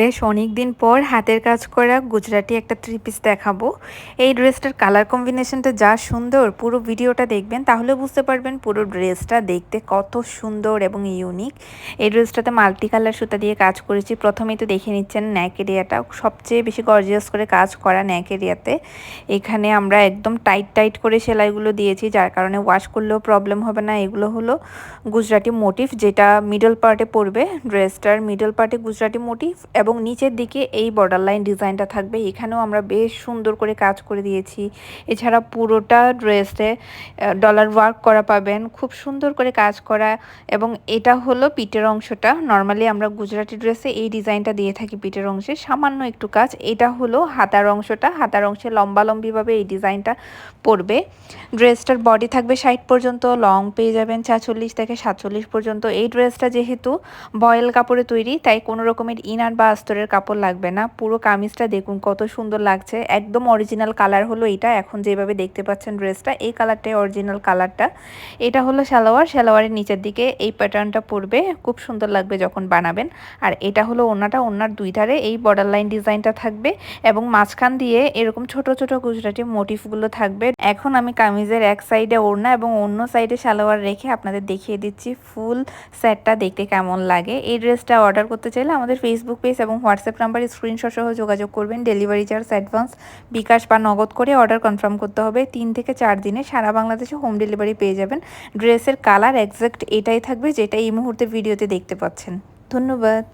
বেশ অনেক দিন পর হাতের কাজ করা গুজরাটি একটা থ্রি পিস দেখাবো। এই ড্রেসটার কালার কম্বিনেশনটা যা সুন্দর, পুরো ভিডিওটা দেখবেন, তাহলে বুঝতে পারবেন পুরো ড্রেসটা দেখতে কত সুন্দর এবং ইউনিক এই ড্রেসটাতে মাল্টি কালার সুতা দিয়ে কাজ করেছি। প্রথমেই তো দেখে নিচ্ছেন ন্যাক এরিয়াটা সবচেয়ে বেশি গর্জিয়াস করে কাজ করা ন্যাক এরিয়াতে এখানে আমরা একদম টাইট টাইট করে সেলাইগুলো দিয়েছি, যার কারণে ওয়াশ করলেও প্রবলেম হবে না। এগুলো হলো গুজরাটি মোটিভ যেটা মিডল পার্টে পড়বে ড্রেসটার মিডল পার্টে গুজরাটি মোটিভ এবং নিচের দিকে এই বর্ডার লাইন ডিজাইনটা থাকবে। এখানেও আমরা বেশ সুন্দর করে কাজ করে দিয়েছি। এছাড়া পুরোটা ড্রেসে ডলার ওয়ার্ক করা পাবেন। খুব সুন্দর করে কাজ করা এবং এটা হলো পিঠের অংশটা। নর্মালি আমরা গুজরাটি ড্রেসে এই ডিজাইনটা দিয়ে থাকি পিঠের অংশে। সামান্য একটু কাজ। এটা হলো হাতার অংশটা। হাতার অংশে লম্বালম্বিভাবে এই ডিজাইনটা পড়বে। ড্রেসটার বডি থাকবে ষাট পর্যন্ত। লং পেয়ে যাবেন চাচল্লিশ থেকে সাতচল্লিশ পর্যন্ত। এই ড্রেসটা যেহেতু বয়েল কাপড়ে তৈরি, তাই কোনো রকমের ইনার বা আস্তরের কাপড় লাগবে না। পুরো কামিজটা দেখুন, কত সুন্দর লাগছে। একদম অরিজিনাল কালার হলো এটা। এখন যেভাবে দেখতে পাচ্ছেন ড্রেসটা এই কালারটাই অরিজিনাল কালারটা এটা হলো সালোয়ার। সালোয়ারের নিচের দিকে এই প্যাটার্নটা পড়বে খুব সুন্দর লাগবে যখন বানাবেন। আর এটা হলো ওনাটা, ওনার দুই ধারে এই বর্ডার লাইন ডিজাইনটা থাকবে। এবং মাঝখান দিয়ে এরকম ছোট ছোট গুজরাটি মোটিফগুলো থাকবে। এখন আমি কামিজের এক সাইডে ওড়না এবং অন্য সাইডে সালোয়ার রেখে আপনাদের দেখিয়ে দিচ্ছি। ফুল সেটটা দেখতে কেমন লাগে। এই ড্রেসটা অর্ডার করতে চাইলে আমাদের ফেসবুক পেজ এবং হোয়াটসঅ্যাপ নাম্বার স্ক্রিনশট সহ যোগাযোগ করবেন। ডেলিভারি চার্জ অ্যাডভান্স, বিকাশ বা নগদ করে অর্ডার কনফার্ম করতে হবে। তিন থেকে চার দিনে সারা বাংলাদেশে হোম ডেলিভারি পেয়ে যাবেন। ড্রেসের কালার একজ্যাক্ট এটাই থাকবে যেটা এই মুহূর্তে ভিডিওতে দেখতে পাচ্ছেন। ধন্যবাদ।